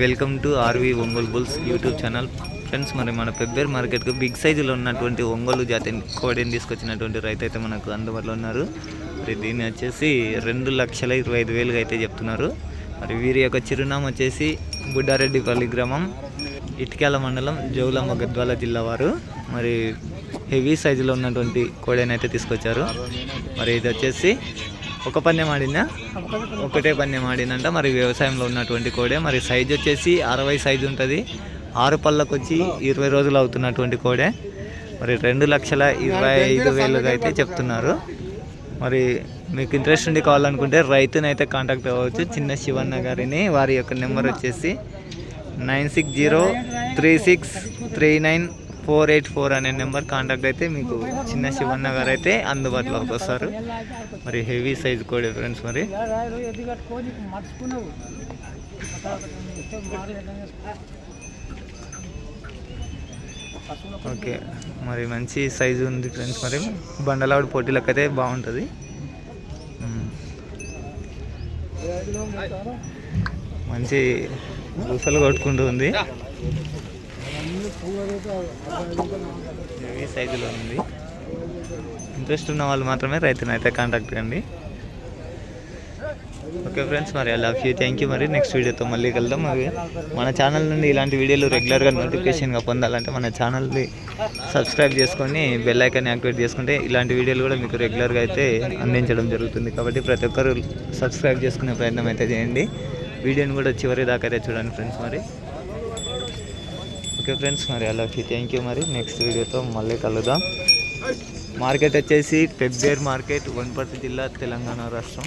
Welcome to RV Ongole bulls YouTube channel friends మరి మన పెబ్బేర్ మార్కెట్కు బిగ్ సైజులో ఉన్నటువంటి ఒంగోలు జాతి కోడిని తీసుకొచ్చినటువంటి రైతు అయితే మనకు అందుబాటులో ఉన్నారు. మరి దీన్ని వచ్చేసి రెండు లక్షల ఇరవై ఐదు వేలుగా అయితే చెప్తున్నారు. మరి వీరి యొక్క చిరునామా వచ్చేసి బుడ్డారెడ్డిపల్లి గ్రామం ఇటికాల మండలం జౌలమ్మ గద్వాల జిల్లా వారు. మరి హెవీ సైజులో ఉన్నటువంటి కోడిని అయితే తీసుకొచ్చారు. మరి ఇది వచ్చేసి ఒక పందెం ఆడిందా ఒకటే పందెం ఆడిందంట మరి వ్యవసాయంలో ఉన్నటువంటి కోడే. మరి సైజ్ వచ్చేసి అరవై సైజు ఉంటుంది. ఆరు పళ్ళకు వచ్చి ఇరవై రోజులు అవుతున్నటువంటి కోడే. మరి రెండు లక్షల ఇరవై ఐదు వేలుగా అయితే చెప్తున్నారు. మరి మీకు ఇంట్రెస్ట్ ఉండి కావాలనుకుంటే రైతుని అయితే కాంటాక్ట్ అవ్వచ్చు. చిన్న శివన్న గారిని. వారి యొక్క నెంబర్ వచ్చేసి nine six zero three six three nine four eight four అనే నెంబర్ కాంటాక్ట్ అయితే మీకు చిన్న శివన్న గారు అయితే అందుబాటులోకి వస్తారు. మరి హెవీ సైజ్ కూడా ఫ్రెండ్స్ మరి. ఓకే. మరి మంచి సైజు ఉంది ఫ్రెండ్స్ మరి. బండలావిడ పోటీలకు అయితే బాగుంటుంది మంచి ఊసలు కొట్టుకుంటూ ఉంది హెవీ సైజులో ఉంది. ఇంట్రెస్ట్ ఉన్న వాళ్ళు మాత్రమే రైతుని అయితే కాంటాక్ట్ కండి ఓకే ఫ్రెండ్స్ మరి I love you thank you మరి నెక్స్ట్ వీడియోతో మళ్ళీ కలుద్దాం. మరి మన ఛానల్ నుండి ఇలాంటి వీడియోలు రెగ్యులర్గా నోటిఫికేషన్గా పొందాలంటే మన ఛానల్ని సబ్స్క్రైబ్ చేసుకొని బెల్ ఐకాన్ యాక్టివేట్ చేసుకుంటే ఇలాంటి వీడియోలు కూడా మీకు రెగ్యులర్గా అయితే అందించడం జరుగుతుంది. కాబట్టి ప్రతి ఒక్కరు సబ్స్క్రైబ్ చేసుకునే ప్రయత్నం అయితే చేయండి. వీడియోని కూడా చివరి దాకా అయితే చూడండి ఫ్రెండ్స్ మరి. ఓకే ఫ్రెండ్స్ మరి అలాగే థ్యాంక్ యూ మరి. నెక్స్ట్ వీడియోతో మళ్ళీ కలుద్దాం. మార్కెట్ వచ్చేసి పెబ్బేర్ మార్కెట్ వనపర్తి జిల్లా తెలంగాణ రాష్ట్రం.